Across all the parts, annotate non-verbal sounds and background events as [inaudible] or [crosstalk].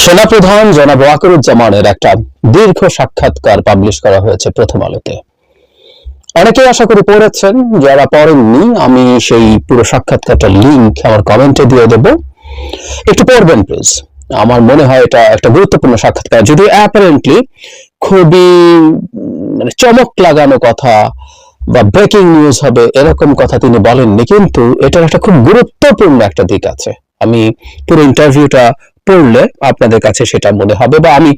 সেনাপ্রধান জনাব ওয়াকরুজ্জামানের একটা দীর্ঘ সাক্ষাৎকার পাবলিশ করা হয়েছে প্রথম আলোতে। অনেকেই আশা করি পড়েছেন, যারা পড়েননি, আমি সেই পুরো সাক্ষাৎকারটার লিঙ্ক আমার কমেন্টে দিয়ে দেব। একটু পড়বেন প্লিজ আমার মনে হয় এটা একটা গুরুত্বপূর্ণ সাক্ষাৎকার। যদিও অ্যাপারেন্টলি খুবই মানে চমক লাগানো কথা বা ব্রেকিং নিউজ হবে এরকম কথা তিনি বলেননি, কিন্তু এটার একটা খুব গুরুত্বপূর্ণ একটা দিক আছে। আমি পুরো ইন্টারভিউটা পড়লে আপনাদের কাছে সেটা মনে হবে বা আমি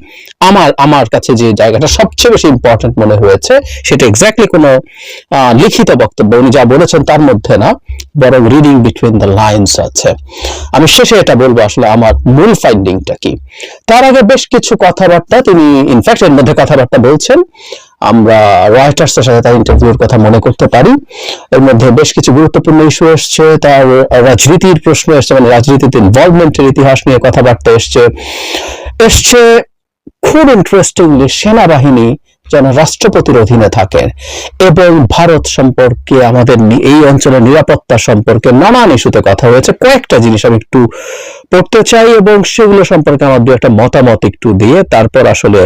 আমার আমার কাছে যে জায়গাটা সবচেয়ে বেশি ইম্পর্টেন্ট মনে হয়েছে, সেটা এক্স্যাক্টলি কোনো লিখিত বক্তব্য উনি যা বলেছেন তার মধ্যে না, বরং রিডিং বিটুইন দ্য লাইন্স আছে। আমি শেষে এটা বলব আসলে আমার মূল ফাইন্ডিংটা কি। তার আগে বেশ কিছু কথাবার্তা তিনি ইনফ্যাক্ট এর মধ্যে কথাবার্তা বলছেন। আমরা রয়টার্স এর সাথে তার ইন্টারভিউর কথা মনে করতে পারি। এর মধ্যে বেশ কিছু গুরুত্বপূর্ণ ইস্যু এসছে। তার রাজনীতির প্রশ্ন এসছে মানে রাজনীতিতে ইনভলভমেন্টের ইতিহাস নিয়ে কথাবার্তা এসছে। এসছে খুব ইন্টারেস্টিংলি সেনাবাহিনী যেন রাষ্ট্রপতির অধীনে থাকেন এবং ভারত সম্পর্কে আমাদের এই অঞ্চলের নিরাপত্তা সম্পর্কে নানান ইস্যুতে কথা হয়েছে। কয়েকটা জিনিস আমি একটু পড়তে চাই এবং সেগুলো সম্পর্কে আমার দু একটা মতামত একটু দিয়ে তারপর আসলে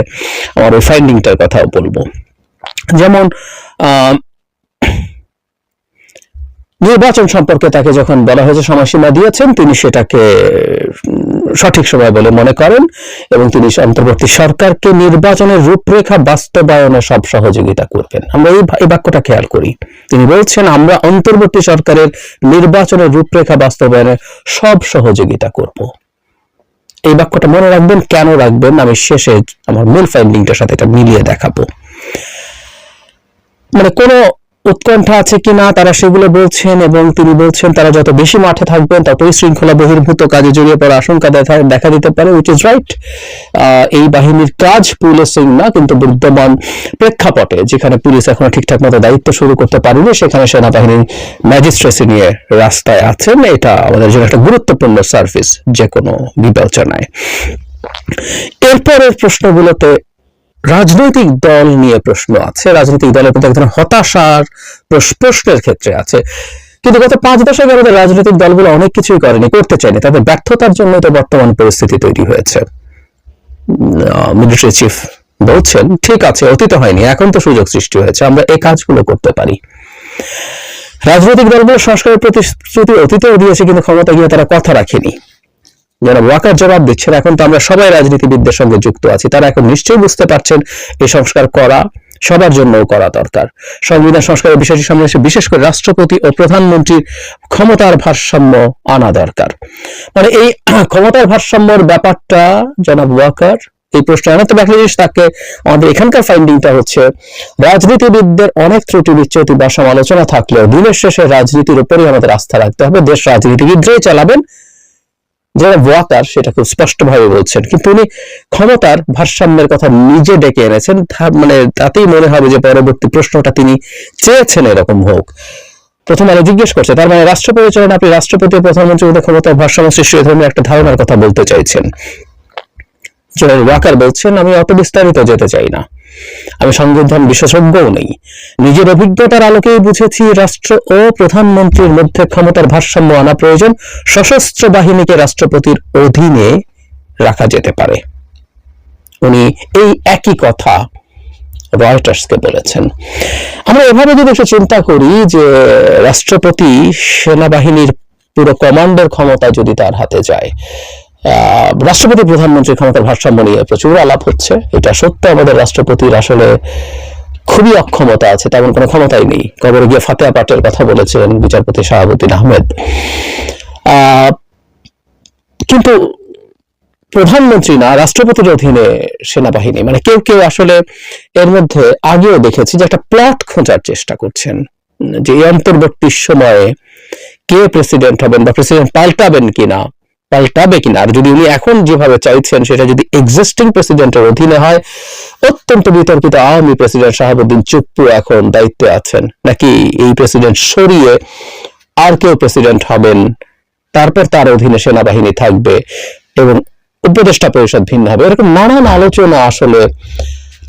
আমার ওই ফাইন্ডিংটার কথাও বলব। যেমন নির্বাচন সম্পর্কে তাকে যখন বলা হয়েছে, সময়সীমা দিয়েছেন, তিনি সেটাকে সঠিক সময় বলে মনে করেন এবং তিনি অন্তর্বর্তী সরকারকে নির্বাচনের রূপরেখা বাস্তবায়নে সব সহযোগিতা করবেন। আমরা এই বাক্যটা খেয়াল করি। তিনি বলছেন, আমরা অন্তর্বর্তী সরকারের নির্বাচনের রূপরেখা বাস্তবায়নে সব সহযোগিতা করব। এই বাক্যটা মনে রাখবেন, কেন রাখবেন, আমি শেষে আমার মূল ফাইন্ডিংটার সাথে এটা মিলিয়ে দেখাবো। মানে কোনো উৎকণ্ঠা আছে কিনা, তারা সেগুলো বলছেন এবং তিনি বলছেন, তারা যত বেশি মাঠে থাকবেন, ততই শৃঙ্খলা বহির্ভূত কাজে জড়িয়ে পড়ার আশঙ্কা দেখা দেখা দিতে পারে উইচ ইজ রাইট এই বাহিনীর কাজ পুলিশিং না কিন্তু বিদ্যমান প্রেক্ষাপটে, যেখানে পুলিশ এখনও ঠিকঠাক মতো দায়িত্ব শুরু করতে পারেনি, সেখানে সেনাবাহিনীর ম্যাজিস্ট্রেসি নিয়ে রাস্তায় আছেন। এটা আমাদের জন্য একটা গুরুত্বপূর্ণ সার্ভিস যে কোনো বিবেচনায়। এরপরের প্রশ্নগুলোতে রাজনৈতিক দল নিয়ে প্রশ্ন আছে। রাজনৈতিক দলের প্রতি এক ধরনের হতাশার প্রশ- প্রশ্নের ক্ষেত্রে আছে। কিন্তু গত পাঁচ দশকে আমাদের রাজনৈতিক দলগুলো অনেক কিছুই করেনি, করতে চায়নি। তাদের ব্যর্থতার জন্য তো বর্তমান পরিস্থিতি তৈরি হয়েছে। মিলিটারি চিফ বলছেন, ঠিক আছে, অতীত হয়নি, এখন তো সুযোগ সৃষ্টি হয়েছে, আমরা এই কাজগুলো করতে পারি। রাজনৈতিক দলগুলো সংস্কারের প্রতিশ্রুতি অতীতেও দিয়েছে, কিন্তু ক্ষমতা গিয়ে তারা কথা রাখেনি। যারা ওয়াকার জবাব দিচ্ছেন, এখন তো আমরা সবাই রাজনীতিবিদদের সঙ্গে যুক্ত আছি, তারা এখন নিশ্চয়ই বুঝতে পারছেন এই সংস্কার করা সবার জন্যও করা দরকার। সংবিধান সংস্কারের বিষয়টি সামনে এসে বিশেষ করে রাষ্ট্রপতি ও প্রধানমন্ত্রীর ক্ষমতার ভারসাম্য আনা দরকার। মানে এই [clears throat] ক্ষমতার ভারসাম্যর ব্যাপারটা, জনাব ওয়াকার, এই প্রশ্ন আনা তবে একটা জিনিস তাকে আমাদের এখানকার ফাইন্ডিংটা হচ্ছে, রাজনীতিবিদদের অনেক ত্রুটি বিচ্যুতি বা সমালোচনা থাকলেও দিনের শেষে রাজনীতির উপরই আমাদের আস্থা রাখতে হবে, দেশ রাজনীতিবিদরাই চালাবেন যারা ওয়াকার সেটা খুব স্পষ্টভাবে বলছেন। কিন্তু উনি ক্ষমতার ভারসাম্যের কথা নিজে ডেকে এনেছেন। মানে তাতেই মনে হবে যে পরবর্তী প্রশ্নটা তিনি চেয়েছেন এরকম হোক। প্রথম আলো জিজ্ঞেস করছে, তার মানে রাষ্ট্র পরিচালনা আপনি রাষ্ট্রপতি মধ্যে ক্ষমতার ভারসাম্য সৃষ্টি ধরনের একটা ধারণার কথা বলতে চাইছেন। জেনারেল ওয়াকার বলছেন, আমি অত বিস্তারিত যেতে চাই না। আমি সংবিধান বিশেষজ্ঞও নেই। নিজের অভিজ্ঞতার আলোকেই বুঝেছি রাষ্ট্র ও প্রধানমন্ত্রীর মধ্যে ক্ষমতার ভারসাম্য আনা প্রয়োজন। সশস্ত্র বাহিনীকে রাষ্ট্রপতির অধীনে রাখা যেতে পারে। উনি এই একই কথা রয়টার্সকে বলেছেন। আমরা এভাবে যদি একটু চিন্তা করি যে রাষ্ট্রপতি সেনাবাহিনীর পুরো কমান্ডের ক্ষমতা যদি তার হাতে যায় রাষ্ট্রপতি প্রধানমন্ত্রীর ক্ষমতার ভারসাম্য নিয়ে প্রচুর আলাপ হচ্ছে। এটা সত্য আমাদের রাষ্ট্রপতির আসলে খুবই অক্ষমতা আছে তেমন কোনো ক্ষমতাই নেই। কবরে গিয়ে ফাতেহা পাঠের কথা বলেছেন বিচারপতি শাহাবুদ্দিন আহমেদ। আহ, কিন্তু প্রধানমন্ত্রী না রাষ্ট্রপতির অধীনে সেনাবাহিনী মানে কেউ কেউ আসলে এর মধ্যে আগেও দেখেছি যে একটা প্লট খোঁজার চেষ্টা করছেন। যে অন্তর্বর্তী সময়ে কে প্রেসিডেন্ট হবেন বা প্রেসিডেন্ট পাল্টাবেন কিনা পাল্টাবে কিনা? আর যদি উনি এখন যেভাবে চাইছেন, সেটা যদি এক্সিস্টিং প্রেসিডেন্টের অধীনে হয়, অত্যন্ত বিতর্কিত আওয়ামী প্রেসিডেন্ট শাহাবুদ্দিন চুপ্পু এখন দায়িত্বে আছেন। নাকি এই প্রেসিডেন্ট সরিয়ে আর কেউ প্রেসিডেন্ট হবেন? তারপর তার অধীনে সেনাবাহিনী থাকবে এবং উপদেষ্টা পরিষদ ভিন্ন হবে। এরকম নানান আলোচনা আসলে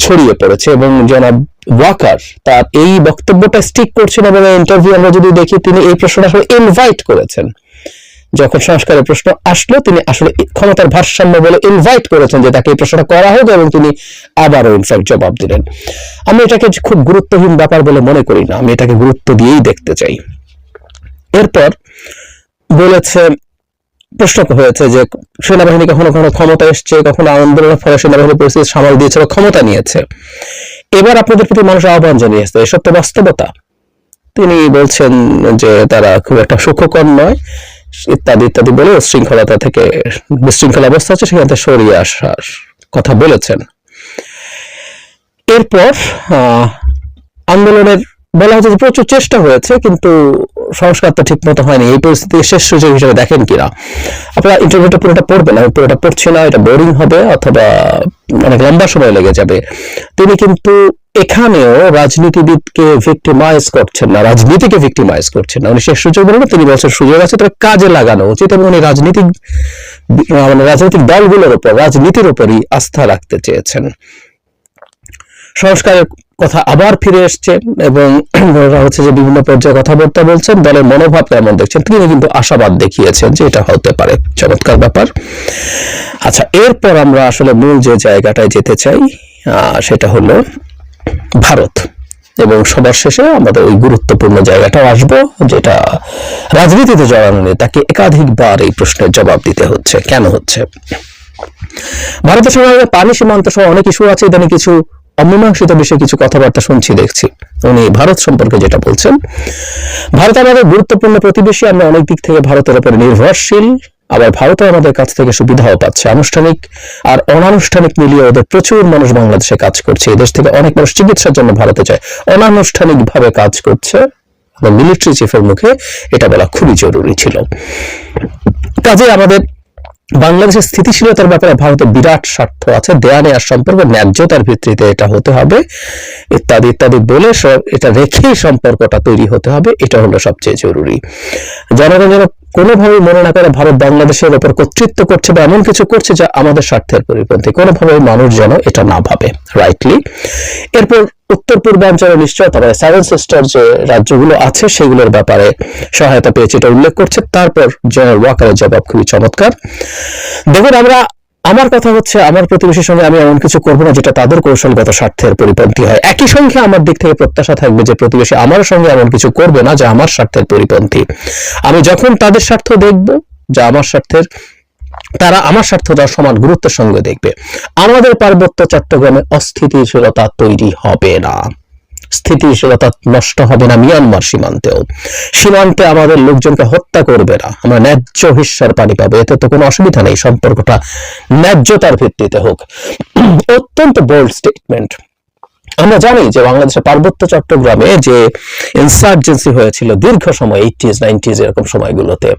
ছড়িয়ে পড়েছে এবং জনাব ওয়াকার তার এই বক্তব্যটা স্টিক করছেন এবং ইন্টারভিউ আমরা যদি দেখি, তিনি এই প্রশ্নটা আসলে ইনভাইট করেছেন। যখন সংস্কারের প্রশ্ন আসলো, তিনি আসলে ক্ষমতার ভারসাম্য বলে ইনভাইট করেছেন যে তাকে এই প্রশ্নটা করা হোক এবং তিনি আবারও ইনফ্যাক্ট জবাব দিলেন। আমি এটাকে খুব গুরুত্বহীন ব্যাপার বলে মনে করি না, আমি এটাকে গুরুত্ব দিয়েই দেখতে চাই। এরপর বলেছে, প্রশ্ন হয়েছে যে সেনাবাহিনী কখনো কখনো ক্ষমতা এসছে, কখনো আন্দোলনের ফলে সেনাবাহিনী পরিস্থিতি সামাল দিয়েছে বা ক্ষমতা নিয়েছে। এবার আপনাদের প্রতি মানুষ আহ্বান জানিয়েছে, এসব তো বাস্তবতা। তিনি বলছেন যে তারা খুব একটা সুখকর নয়। ইত্যাদি ইত্যাদি বলে শৃঙ্খলতা থেকে বিশৃঙ্খলা অবস্থা আছে, সেখান থেকে সরিয়ে আসার কথা বলেছেন। এরপর আন্দোলনের বলা হচ্ছে যে প্রচুর চেষ্টা হয়েছে, কিন্তু সংস্কার তো ঠিক মতো হয়নি। এই পরিস্থিতি শেষ সুযোগ হিসেবে দেখেন কিনা? আপনারা ইন্টারভিউটা পুরোটা পড়বেন, আমি পুরোটা পড়ছি না, এটা বোরিং হবে, অথবা অনেক লম্বা সময় লেগে যাবে। তিনি কিন্তু এখানেও রাজনীতিবিদকে ভিক্টিমাইজ করছেন না, রাজনীতিকে ভিক্টিমাইজ করছেন না। উনি শেষ সুযোগ বলেন তিনি বলছেন সুযোগ আছে, তবে কাজে লাগানো উচিত এবং উনি রাজনীতিক মানে রাজনৈতিক দলগুলোর উপর, রাজনীতির উপরই আস্থা রাখতে চেয়েছেন। সংস্কারের কথা আবার ফিরে এসছে এবং হচ্ছে যে বিভিন্ন পর্যায়ে কথাবার্তা বলছেন, দলের মনোভাব কেমন দেখছেন, তিনি কিন্তু আশাবাদ দেখিয়েছেন যে এটা হতে পারে। চমৎকার ব্যাপার। আচ্ছা এরপর আমরা আসলে মূল যে জায়গাটায় যেতে চাই সেটা হলো ভারত। এবং সবার শেষে আমাদের ওই গুরুত্বপূর্ণ জায়গাটাও আসব, যেটা রাজনীতিতে জড়ানো নেই তাকে একাধিকবার এই প্রশ্নের জবাব দিতে হচ্ছে। কেন হচ্ছে? ভারতের সঙ্গে পানি সীমান্ত সহ অনেক ইস্যু আছে, ইদানি কিছু অমীমাংসিত বিষয়ে কিছু কথাবার্তা শুনছি, দেখছি। উনি ভারত সম্পর্কে যেটা বলছেন, ভারত আমাদের গুরুত্বপূর্ণ প্রতিবেশী, আমরা অনেক দিক থেকে ভারতের উপরে নির্ভরশীল। আবার ভারতও আমাদের কাছ থেকে সুবিধাও পাচ্ছে। আনুষ্ঠানিক আর অনানুষ্ঠানিক মিলিয়ে ওদের প্রচুর মানুষ বাংলাদেশে কাজ করছে। এই দেশ থেকে অনেক মানুষ চিকিৎসার জন্য ভারতে যায়। অনানুষ্ঠানিক ভাবে কাজ করছে। মিলিটারি চিফের মুখে এটা বলা খুবই জরুরি ছিল। কাজে আমাদের বাংলাদেশের স্থিতিশীলতার ব্যাপারে ভারতের বিরাট স্বার্থ আছে। দেয়া নেওয়ার সম্পর্ক, ন্যায্যতার ভিত্তিতে এটা হতে হবে। ইত্যাদি ইত্যাদি বলে এটা রেখেই সম্পর্কটা তৈরি হতে হবে। এটা হলো সবচেয়ে জরুরি। জনগণ যেন কোনোভাবে মনে না করে ভারত বাংলাদেশের ওপর কর্তৃত্ব করছে বা এমন কিছু করছে যা আমাদের স্বার্থের পরিপন্থী। কোনোভাবেই মানুষ যেন এটা না ভাবে রাইটলি এরপর উত্তর পূর্বাঞ্চলে নিশ্চয় তারা সেভেন সিস্টার যে রাজ্যগুলো আছে, সেগুলোর ব্যাপারে সহায়তা পেয়েছে এটা উল্লেখ করছে। তারপর জেনারেল ওয়াকারের জবাব খুবই চমৎকার। দেখুন, আমরা আমার কথা হচ্ছে, আমার প্রতিবেশীর সঙ্গে আমি এমন কিছু করব না যেটা তাদের কৌশলগত স্বার্থের পরিপন্থী হয়। একই সঙ্গে আমার দিক থেকে প্রত্যাশা থাকবে যে প্রতিবেশী আমার সঙ্গে এমন কিছু করবে না যা আমার স্বার্থের পরিপন্থী। আমি যখন তাদের স্বার্থ দেখব, যা আমার স্বার্থের, তারা আমার স্বার্থটা সমান গুরুত্বের সঙ্গে দেখবে। আমাদের পার্বত্য চট্টগ্রামে অস্থিতিশীলতা তৈরি হবে না। স্থিতিশীলতা নষ্ট হবে না মিয়ানমার সীমান্তেও। সীমান্তে আমাদের লোকজনকে হত্যা করবে না। আমরা ন্যায্য হিস্যার পানি পাবো। এতে তো কোনো অসুবিধা নেই। সম্পর্কটা ন্যায্যতার ভিত্তিতে হোক। [clears throat] অত্যন্ত বোল্ড স্টেটমেন্ট আমরা জানি যে বাংলাদেশের পার্বত্য চট্টগ্রামে যে ইনসার্জেন্সি হয়েছিল দীর্ঘ সময় এইটিজ নাইনটিজ এরকম সময়গুলোতে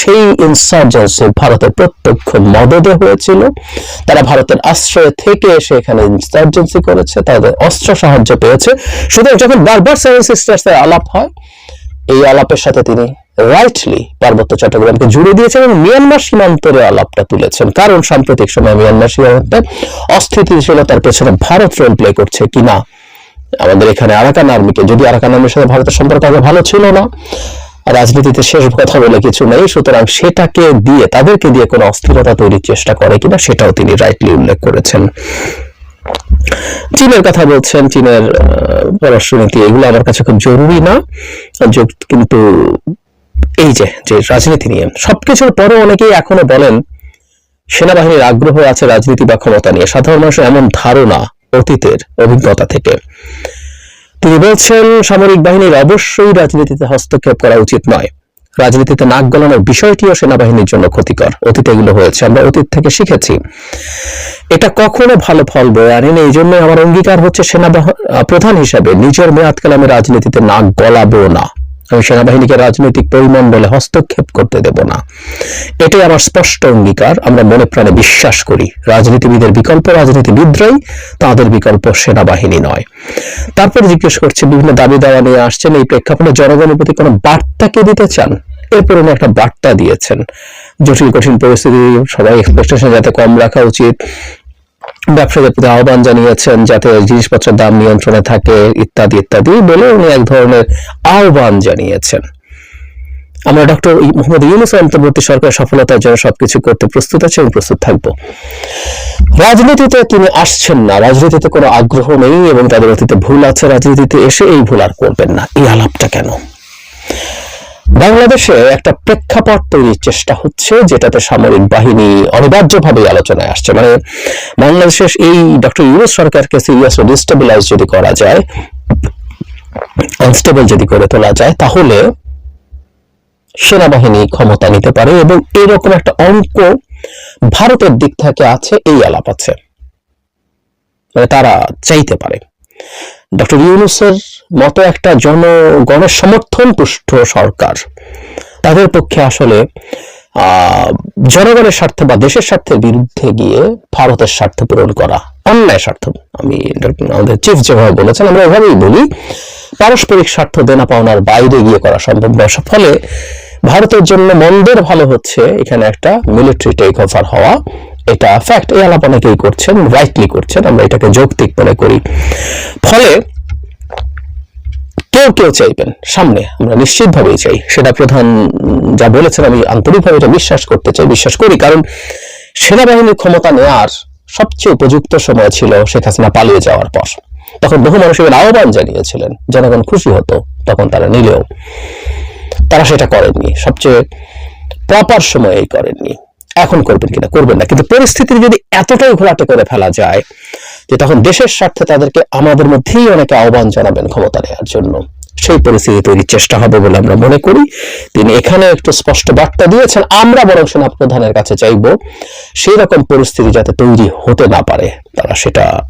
সেই ইনসার্জেন্সি ভারতের প্রত্যক্ষ মদদে হয়েছিল। তারা ভারতের আশ্রয় থেকে এসে এখানে ইনসার্জেন্সি করেছে, তাদের অস্ত্র সাহায্য পেয়েছে। সুতরাং যখন বারবার সেভেন সিস্টার্স আলাপ হয়, এই আলাপের সাথে তিনি রাইটলি পার্বত্য চট্টগ্রামকে জুড়ে দিয়েছেন এবং মিয়ানমার সীমান্তের আলাপটা তুলেছেন। কারণ সাম্প্রতিক সময়ে মিয়ানমার সীমান্তে অস্থিতিশীলতার পেছনে ভারত রোল প্লে করছে কিনা, আমাদের এখানে আরাকান আর্মিকে যদি আরাকান আর্মির সাথে ভারতের সম্পর্ক আগে ভালো ছিল না রাজনীতিতে শেষ কথা বলে কিছু নেই, সুতরাং সেটাকে দিয়ে, তাদেরকে দিয়ে কোনো অস্থিরতা তৈরির চেষ্টা করে কিনা সেটাও তিনি রাইটলি উল্লেখ করেছেন। চীনের কথা বলছেন, চীনের পররাষ্ট্রনীতি, এগুলো আমার কাছে খুব জরুরি না। কিন্তু এই যে যে রাজনীতি নিয়ে, সবকিছুর পরে অনেকেই এখনও বলেন, সেনাবাহিনীর আগ্রহ আছে রাজনীতি বা ক্ষমতা নিয়ে। সাধারণ মানুষের এমন ধারণা অতীতের অভিজ্ঞতা থেকে। তিনি বলছেন, সামরিক বাহিনীর অবশ্যই রাজনীতিতে হস্তক্ষেপ করা উচিত নয়। রাজনীতিতে নাক গলানোর বিষয়টিও সেনাবাহিনীর জন্য ক্ষতিকর। অতীত এগুলো হয়েছে, আমরা অতীত থেকে শিখেছি। এটা কখনো ভালো ফল বয়ে আনেন, এই জন্য আমার অঙ্গীকার হচ্ছে সেনা প্রধান হিসাবে, নিজের মেয়াদকালে আমি রাজনীতিতে নাক গলাবো না। আমি সেনাবাহিনীকে রাজনৈতিক পরিমণ্ডলে হস্তক্ষেপ করতে দেব না। এটাই আমার স্পষ্ট অঙ্গীকার। আমরা মনে প্রাণে বিশ্বাস করি, রাজনীতিবিদের বিকল্প রাজনীতিবিদরাই তাদের বিকল্প সেনাবাহিনী নয়। তারপর জিজ্ঞেস করছে, বিভিন্ন দাবি দাওয়া নিয়ে আসছেন, এই প্রেক্ষাপটে জনগণের প্রতি কোনো বার্তাকে দিতে চান? এরপর উনি একটা বার্তা দিয়েছেন। জটিল, কঠিন পরিস্থিতি, সবাই এক্সপেকটেশন যাতে কম রাখা উচিত ব্যবসায়ীদের প্রতি আহ্বান জানিয়েছেন যাতে জিনিসপত্রের দাম নিয়ন্ত্রণে থাকে, ইত্যাদি ইত্যাদি বলে উনি এক ধরনের আহ্বান জানিয়েছেন। আমরা ডক্টর মোহাম্মদ ইউনুস অন্তর্বর্তী সরকার সফলতার জন্য সবকিছু করতে প্রস্তুত আছে এবং প্রস্তুত থাকব। রাজনীতিতে তিনি আসছেন না, রাজনীতিতে কোনো আগ্রহ নেই এবং তাদের অতীতে ভুল আছে, রাজনীতিতে এসে এই ভুল আর করবেন না। এই আলাপটা কেন? বাংলাদেশে একটা প্রেক্ষাপট তৈরির চেষ্টা হচ্ছে, যেটাতে সামরিক বাহিনী অনিবার্যভাবে আলোচনায় আসছে। মানে বাংলাদেশের এই ডক্টর ইউএস সরকারকে সিরিয়াসলি ডিস্টেবিলাইজ যদি করা যায় আনস্টেবল যদি করে তোলা যায়, তাহলে সেনাবাহিনী ক্ষমতা নিতে পারে এবং এরকম একটা অঙ্ক ভারতের দিক থেকে আছে, এই আলাপ আছে। মানে তারা চাইতে পারে। ডক্টর ইউনুসের মতো একটা জনগণের সমর্থন পুষ্ট সরকার, তাদের পক্ষে আসলে জনগণের স্বার্থে বা দেশের স্বার্থের বিরুদ্ধে গিয়ে ভারতের স্বার্থ পূরণ করা, অন্যায় স্বার্থ। আমি আমাদের চিফ যেভাবে বলেছেন, আমরা এভাবেই বলি, পারস্পরিক স্বার্থ দেনা পাওনার বাইরে গিয়ে করা সম্ভব নয়। ফলে ভারতের জন্য মন্দের ভালো হচ্ছে এখানে একটা মিলিটারি টেক ওভার হওয়া। এটা ফ্যাক্ট এই আলাপ অনেকেই করছেন রাইটলি করছেন, আমরা এটাকে যৌক্তিক মনে করি। ফলে কেউ কেউ চাইবেন, সামনে আমরা নিশ্চিতভাবেই চাই। সেটা প্রধান যা বলেছেন, আমি আন্তরিকভাবে এটা বিশ্বাস করতে চাই, বিশ্বাস করি। কারণ সেনাবাহিনীর ক্ষমতা নেওয়ার সবচেয়ে উপযুক্ত সময় ছিল শেখ হাসিনা পালিয়ে যাওয়ার পর। তখন বহু মানুষ এবার আহ্বান জানিয়েছিলেন, জনগণ খুশি হতো, তখন তারা নিলেও। তারা সেটা করেননি, সবচেয়ে প্রপার সময়েই করেননি। এখন করবেন কিনা? করবেন না। কিন্তু পরিস্থিতির যদি এতটাই ঘোলাটে করে ফেলা যায় যে তখন দেশের স্বার্থে তাদেরকে আমাদের মধ্যেই অনেকে আহ্বান জানাবেন ক্ষমতা নেওয়ার জন্য। সেই পরিস্থিতি তৈরির চেষ্টা হবে বলে আমরা মনে করি। তিনি এখানে একটু স্পষ্ট বার্তা দিয়েছেন, আমরা বরং সেনা প্রধানের কাছে চাইব সেই রকম পরিস্থিতি যাতে তৈরি হতে না পারে। তারা সেটা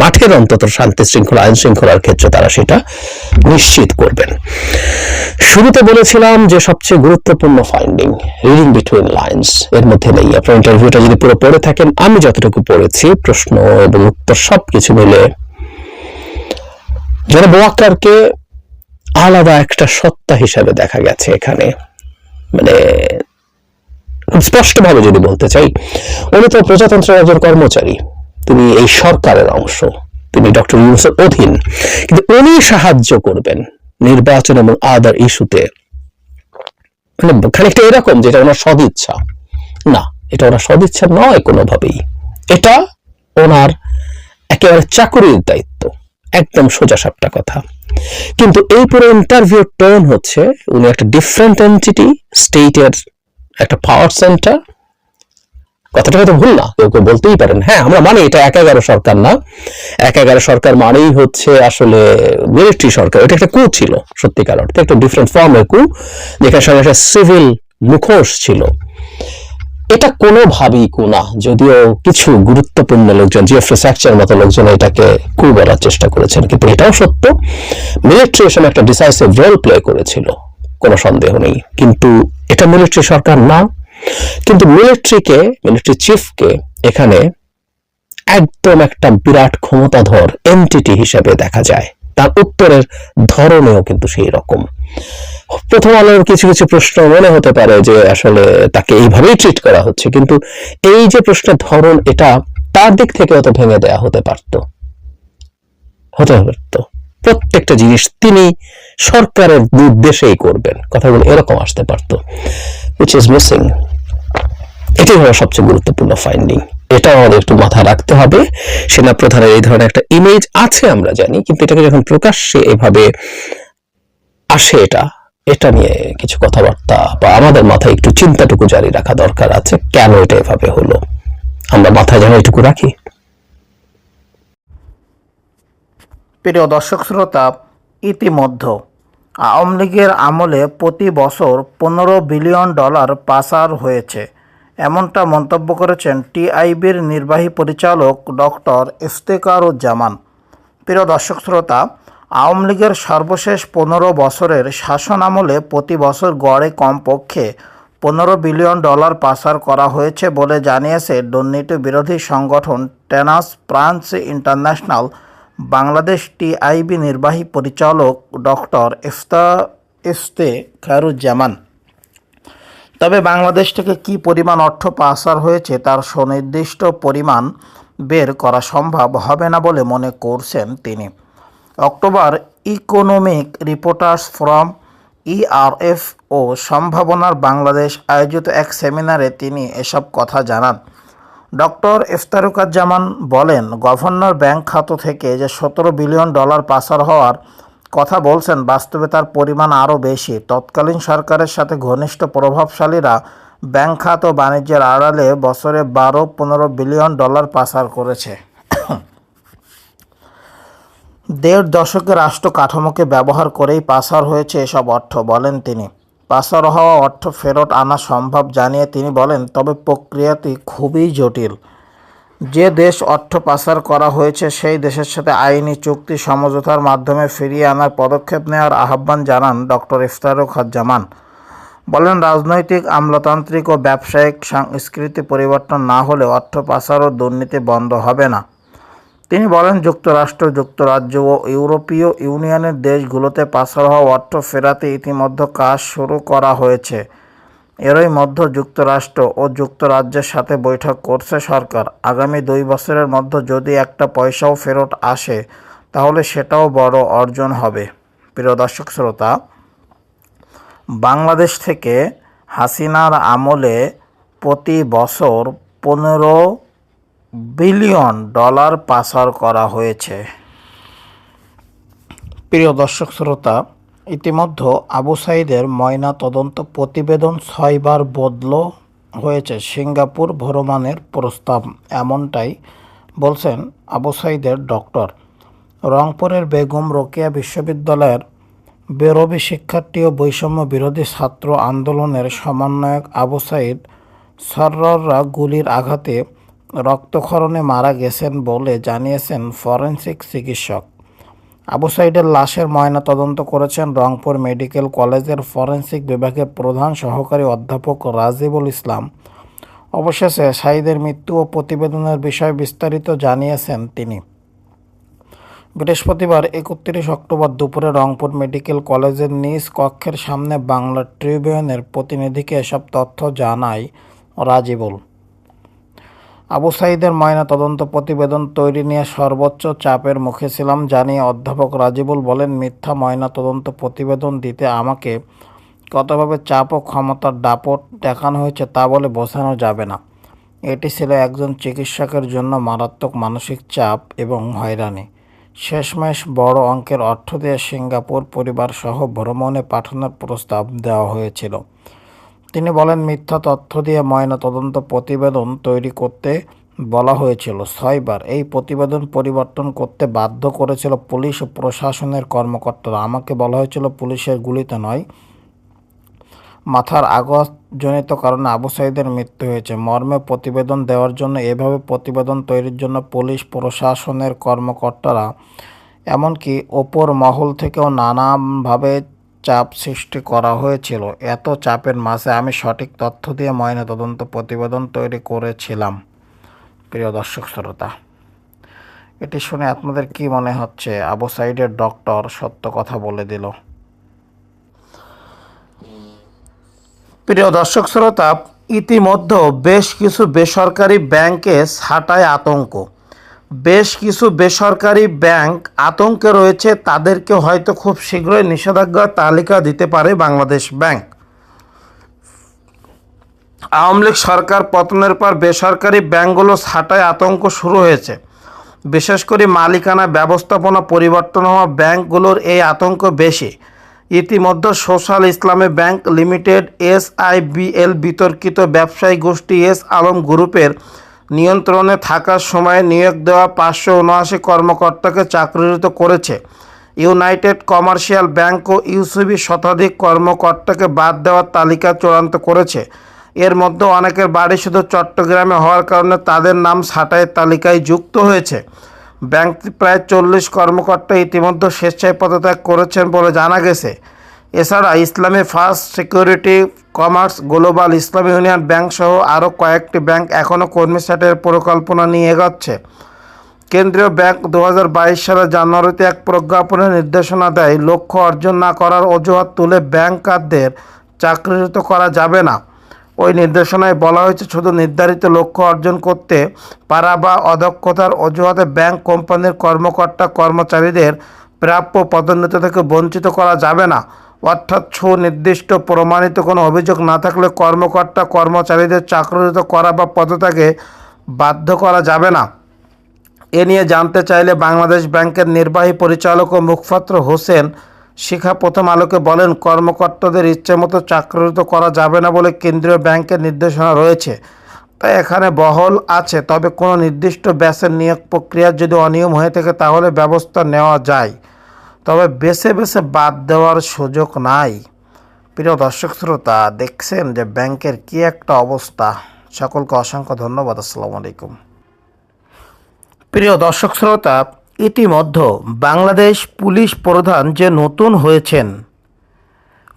মাঠের অন্তত শান্তি শৃঙ্খলা, আইন শৃঙ্খলার ক্ষেত্রে তারা সেটা নিশ্চিত করবেন। শুরুতে বলেছিলাম যে সবচেয়ে গুরুত্বপূর্ণ ফাইন্ডিং রিডিং বিটুইন লাইন্স এর মধ্যে নেই। আপনার ইন্টারভিউটা যদি পুরো পড়ে থাকেন, আমি যতটুকু পড়েছি, প্রশ্ন এবং উত্তর সবকিছু মিলে যারা বোয়াক্কারকে আলাদা একটা সত্তা হিসাবে দেখা গেছে এখানে। মানে স্পষ্টভাবে যদি বলতে চাই, উনি তো প্রজাতন্ত্রের একজন কর্মচারী। তিনি এই সরকারের অংশ। তিনি ডক্টর ইউনুসের অধীন। কিন্তু উনি সাহায্য করবেন নির্বাচন এবং আদার ইস্যুতে মানে খানিকটা এরকম যেটা ওনার সদিচ্ছা। না, এটা ওনার সদিচ্ছা নয় কোনোভাবেই। এটা ওনার একেবারে চাকুরির দায়িত্ব। একদম সোজা সাপটা কথা। কিন্তু এই পুরো ইন্টারভিউ টোন হচ্ছে, উনি একটা ডিফারেন্ট এন্টিটি স্টেটের একটা পাওয়ার সেন্টার কথাটা হয়তো ভুল না, কেউ কেউ বলতেই পারেন। হ্যাঁ আমরা মানে এটা এক এগারো সরকার না। এক এগারো সরকার মানেই হচ্ছে আসলে মিলিটারি সরকার। এটা একটা কু ছিল সত্যিকার অর্থে, একটা ডিফারেন্ট ফর্মের কু, যেখানে সঙ্গে একটা সিভিল মুখোশ ছিল। এটা কোনোভাবেই কু না, যদিও কিছু গুরুত্বপূর্ণ লোকজন জিএফ্রি স্যাকচার মতো লোকজন এটাকে কু বলার চেষ্টা করেছেন। কিন্তু এটাও সত্য মিলিটারি এসে একটা ডিসাইসিভ রোল প্লে করেছিল, কোনো সন্দেহ নেই। কিন্তু এটা মিলিটারি সরকার না কিন্তু মিলিটারিকে মিলিটারি চিফকে এখানে একদম একটা বিরাট ক্ষমতাধর এন্টিটি হিসেবে দেখা যায়। তার উত্তরের ধরনেও কিন্তু সেই রকম। প্রথম আলোর কিছু কিছু প্রশ্ন মনে হতে পারে যে আসলে তাকে এইভাবেই ট্রিট করা হচ্ছে, কিন্তু এই যে প্রশ্নের ধরন, এটা তার দিক থেকে অত ভেঙে দেয়া হতে পারত। হতে পারত। প্রত্যেকটা জিনিস তিনি সরকারের নির্দেশেই করবেন। কথাগুলো এরকম আসতে পারতো। Which is missing. এটাই হলো সবচেয়ে গুরুত্বপূর্ণ ফাইন্ডিং এটা আমাদের একটু মাথায় রাখতে হবে। সেনা প্রধানের এই ধরনের একটা ইমেজ আছে আমরা জানি, কিন্তু এটাকে যখন প্রকাশ্যে এভাবে আসে এটা এটা নিয়ে কিছু কথাবার্তা বা আমাদের মাথায় একটু চিন্তাটুকু জারি রাখা দরকার আছে, কেন এটা এভাবে হলো? আমরা মাথায় যেন এটুকু রাখি। প্রিয় দর্শক শ্রোতা, ইতিমধ্যে আওয়ামী লীগের আমলে প্রতি বছর পনেরো বিলিয়ন ডলার পাচার হয়েছে। এমনটা মন্তব্য করেছেন টিআইবির নির্বাহী পরিচালক ডক্টর ইফতেকারুজ্জামান। প্রিয় দর্শক শ্রোতা, আওয়ামী লীগের সর্বশেষ পনেরো বছরের শাসন আমলে প্রতি বছর গড়ে কমপক্ষে পনেরো বিলিয়ন ডলার পাচার করা হয়েছে বলে জানিয়েছে দুর্নীতি বিরোধী সংগঠন transparency international. Bangladesh TIB নির্বাহী পরিচালক ডক্টর ইফতা ইফতে খায়রুজ্জামান তবে বাংলাদেশ থেকে কি পরিমাণ অর্থ পাচার হয়েছে তার সুনির্দিষ্ট পরিমাণ বের করা সম্ভব হবে না বলে মনে করছেন তিনি। October economic reporters from ERF ও সম্ভাবনার বাংলাদেশ আয়োজিত এক সেমিনারে তিনি এসব কথা জানান। ডক্টর ইফতারুকাজ্জামান বলেন, গভর্নর ব্যাংক খাত থেকে যে সতেরো বিলিয়ন ডলার পাচার হওয়ার কথা বলছেন, বাস্তবে তার পরিমাণ আরও বেশি। তৎকালীন সরকারের সাথে ঘনিষ্ঠ প্রভাবশালীরা ব্যাংক খাত ও বাণিজ্যের আড়ালে বছরে বারো পনেরো বিলিয়ন ডলার পাচার করেছে। দেড় দশকের রাষ্ট্র কাঠামোকে ব্যবহার করেই পাচার হয়েছে এসব অর্থ, বলেন তিনি। পাচার হওয়া অর্থ ফেরত আনা সম্ভব জানিয়ে তিনি বলেন, তবে প্রক্রিয়াটি খুবই জটিল। যে দেশ অর্থ পাচার করা হয়েছে, সেই দেশের সাথে আইনি চুক্তি সমঝোতার মাধ্যমে ফিরিয়ে আনার পদক্ষেপ নেওয়ার আহ্বান জানান ডক্টর ইফতারুক জামান বলেন, রাজনৈতিক, আমলাতান্ত্রিক ও ব্যবসায়িক সংস্কৃতি পরিবর্তন না হলে অর্থ পাচার ও দুর্নীতি বন্ধ হবে না। তিনি বলেন, যুক্তরাষ্ট্র, যুক্তরাজ্য ও ইউরোপীয় ইউনিয়নের দেশগুলোতে পাচার হওয়া অর্থ ফেরাতে ইতিমধ্যে কাজ শুরু করা হয়েছে। এরই মধ্যে যুক্তরাষ্ট্র ও যুক্তরাজ্যের সাথে বৈঠক করছে সরকার। আগামী দুই বছরের মধ্যে যদি একটা পয়সাও ফেরত আসে, তাহলে সেটাও বড় অর্জন হবে। প্রিয় দর্শক শ্রোতা, বাংলাদেশ থেকে হাসিনার আমলে প্রতি বছর পনেরো বিলিয়ন ডলার পাচার করা হয়েছে। প্রিয় দর্শক শ্রোতা ইতিমধ্যে আবু সাইদের ময়না তদন্ত প্রতিবেদন ছয়বার বদল হয়েছে সিঙ্গাপুর ভ্রমণের প্রস্তাব। এমনটাই বলছেন আবু সাইদের ডক্টর। রংপুরের বেগম রোকেয়া বিশ্ববিদ্যালয়ের বেরবি শিক্ষার্থী ও বৈষম্য বিরোধী ছাত্র আন্দোলনের সমন্বয়ক আবু সাইদ সর্রররা গুলির আঘাতে রক্তক্ষরণে মারা গেছেন বলে জানিয়েছেন ফরেনসিক চিকিৎসক। আবু সাইদের লাশের ময়না তদন্ত করেছেন রংপুর মেডিকেল কলেজের ফরেনসিক বিভাগের প্রধান সহকারী অধ্যাপক রাজিবুল ইসলাম। অবশেষে সাইদের মৃত্যু ও প্রতিবেদনের বিষয়ে বিস্তারিত জানিয়েছেন তিনি। বৃহস্পতিবার একত্রিশ অক্টোবর দুপুরে রংপুর মেডিকেল কলেজের নিজ কক্ষের সামনে বাংলা ট্রিবিউনের প্রতিনিধিকে এসব তথ্য জানায় রাজিবুল। আবু সাইদের ময়না তদন্ত প্রতিবেদন তৈরি নিয়ে সর্বোচ্চ চাপের মুখে ছিলাম, জানিয়ে অধ্যাপক রাজিবুল বলেন, মিথ্যা ময়না তদন্ত প্রতিবেদন দিতে আমাকে কতভাবে চাপ ও ক্ষমতার দাপট দেখানো হয়েছে তা বলে বোঝানো যাবে না। এটি ছিল একজন চিকিৎসকের জন্য মারাত্মক মানসিক চাপ এবং হয়রানি। শেষমেশ বড় অঙ্কের অর্থ দিয়ে সিঙ্গাপুর পরিবারসহ ভ্রমণে পাঠানোর প্রস্তাব দেওয়া হয়েছিল। তিনি বলেন, মিথ্যা তথ্য দিয়ে ময়না তদন্ত প্রতিবেদন তৈরি করতে বলা হয়েছিল। ছয়বার এই প্রতিবেদন পরিবর্তন করতে বাধ্য করেছিল পুলিশ ও প্রশাসনের কর্মকর্তারা। আমাকে বলা হয়েছিল, পুলিশের গুলিতে নয়, মাথার আঘাতজনিত কারণে আবু সাইদের মৃত্যু হয়েছে। মর্মে প্রতিবেদন দেওয়ার জন্য, এভাবে প্রতিবেদন তৈরির জন্য পুলিশ, প্রশাসনের কর্মকর্তারা, এমনকি ওপর মহল থেকেও নানাভাবে চাপ সৃষ্টি করা হয়েছিল। এত চাপের মাঝে আমি সঠিক তথ্য দিয়ে ময়নাতদন্ত প্রতিবেদন তৈরি করেছিলাম। প্রিয় দর্শক শ্রোতা, এটি শুনে আপনাদের কি মনে হচ্ছে? আবু সাইডের ডক্টর সত্য কথা বলে দিল। প্রিয় দর্শক শ্রোতা, ইতিমধ্যে বেশ কিছু বেসরকারি ব্যাংকে ছাটায় আতঙ্ক। বেশ কিছু বেসরকারি ব্যাংক আতঙ্কে রয়েছে, তাদেরকে হয়তো খুব শীঘ্রই নিষেধাজ্ঞার তালিকা দিতে পারে বাংলাদেশ ব্যাংক। আওয়ামী লীগ সরকার পতনের পর বেসরকারি ব্যাংকগুলো ছাটায় আতঙ্ক শুরু হয়েছে। বিশেষ করে মালিকানা ব্যবস্থাপনা পরিবর্তন হওয়া ব্যাংকগুলোর এই আতঙ্ক বেশি। ইতিমধ্যে social Islami bank limited, S IBL বিতর্কিত ব্যবসায়ী গোষ্ঠী এস আলম গ্রুপের নিয়ন্ত্রণে থাকার সময় নিয়োগ দেওয়া পাঁচশো উনআশি কর্মকর্তাকে চাকরিরত করেছে। ইউনাইটেড কমার্শিয়াল ব্যাংক ও ইউসিবি শতাধিক কর্মকর্তাকে বাদ দেওয়ার তালিকা চূড়ান্ত করেছে। এর মধ্যে অনেকের বাড়ি শুধু চট্টগ্রামে হওয়ার কারণে তাদের নাম ছাঁটাইয়ের তালিকায় যুক্ত হয়েছে। ব্যাংকটি প্রায় চল্লিশ কর্মকর্তা ইতিমধ্যে স্বেচ্ছায় পদত্যাগ করেছেন বলে জানা গেছে। এছাড়া Islami First Security Commerce, Global, Islami Union Bank সহ আরও কয়েকটি ব্যাংক এখনও কর্মী ছাঁটাইয়ের পরিকল্পনা নিয়ে এগোচ্ছে। কেন্দ্রীয় ব্যাংক দু সালের জানুয়ারিতে এক প্রজ্ঞাপনে নির্দেশনা দেয়, লক্ষ্য অর্জন না করার অজুহাত তুলে ব্যাংকারদের চাকরিরত করা যাবে না। ওই নির্দেশনায় বলা হয়েছে, শুধু নির্ধারিত লক্ষ্য অর্জন করতে পারা বা অদক্ষতার অজুহাতে ব্যাংক কোম্পানির কর্মকর্তা কর্মচারীদের প্রাপ্য পদোন্নতি থেকে বঞ্চিত করা যাবে না। অর্থাৎ সুনির্দিষ্ট প্রমাণিত কোনো অভিযোগ না থাকলে কর্মকর্তা, কর্মচারীদের চাকরিত করা বা পদত্যাগে বাধ্য করা যাবে না। এ নিয়ে জানতে চাইলে বাংলাদেশ ব্যাংকের নির্বাহী পরিচালক ও মুখপাত্র হোসেন শিখা প্রথম আলোকে বলেন, কর্মকর্তাদের ইচ্ছেমতো চাকরিত করা যাবে না বলে কেন্দ্রীয় ব্যাংকের নির্দেশনা রয়েছে। তাই এখানে বহল আছে, তবে কোনো নির্দিষ্ট ব্যাসের নিয়োগ প্রক্রিয়ার যদি অনিয়ম হয়ে থাকে তাহলে ব্যবস্থা নেওয়া যায়। তবে বেছে বেছে বাদ দেওয়ার সুযোগ নাই। প্রিয় দর্শক শ্রোতা, দেখছেন যে ব্যাংকের কি একটা অবস্থা। সকলকে অসংখ্য ধন্যবাদ, আসসালামু আলাইকুম। প্রিয় দর্শক শ্রোতা, ইতিমধ্যে বাংলাদেশ পুলিশ প্রধান যে নতুন হয়েছেন,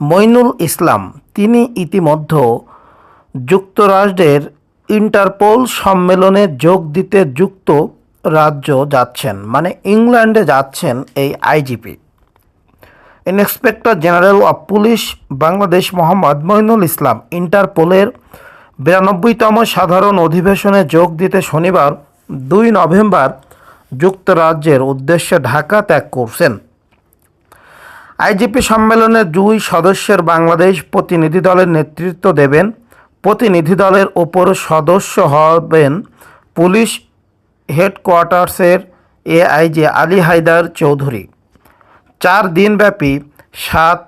মইনুল ইসলাম, তিনি ইতিমধ্যে যুক্তরাষ্ট্রের ইন্টারপোল সম্মেলনে যোগ দিতে যুক্ত রাজ্য যাচ্ছেন মানে ইংল্যান্ডে যাচ্ছেন এই IGP. Inspector general of police Bangladesh Mohammad Mainul Islam ইন্টারপোলের বিরানব্বইতম সাধারণ অধিবেশনে যোগ দিতে শনিবার, দুই নভেম্বর যুক্তরাজ্যের উদ্দেশ্যে ঢাকা ত্যাগ করছেন। আইজিপি সম্মেলনে দুই সদস্যের বাংলাদেশ প্রতিনিধি দলের নেতৃত্ব দেবেন। প্রতিনিধি দলের ওপর সদস্য হবেন পুলিশ হেডকোয়ার্টার্সের এআইজি আলী হায়দার চৌধুরী। চার দিনব্যাপী সাত